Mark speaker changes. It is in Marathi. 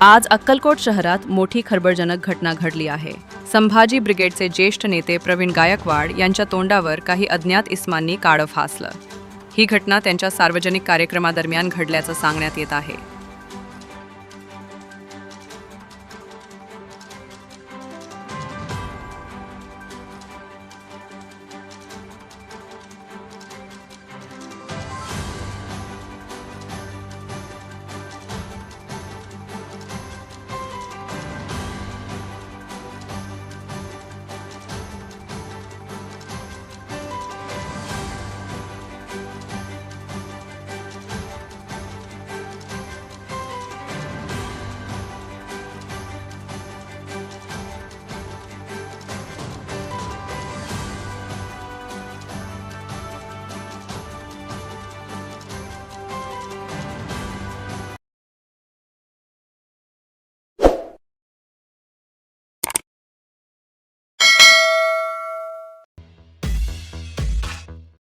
Speaker 1: आज अक्कलकोट शहरात मोठी खळबळजनक घटना घडली आहे. संभाजी ब्रिगेडचे ज्येष्ठ नेते प्रवीण गायकवाड यांच्या तोंडावर काही अज्ञात इस्मांनी काळं फासलं. ही घटना त्यांच्या सार्वजनिक कार्यक्रमादरम्यान घडल्याचं सांगण्यात येत आहे.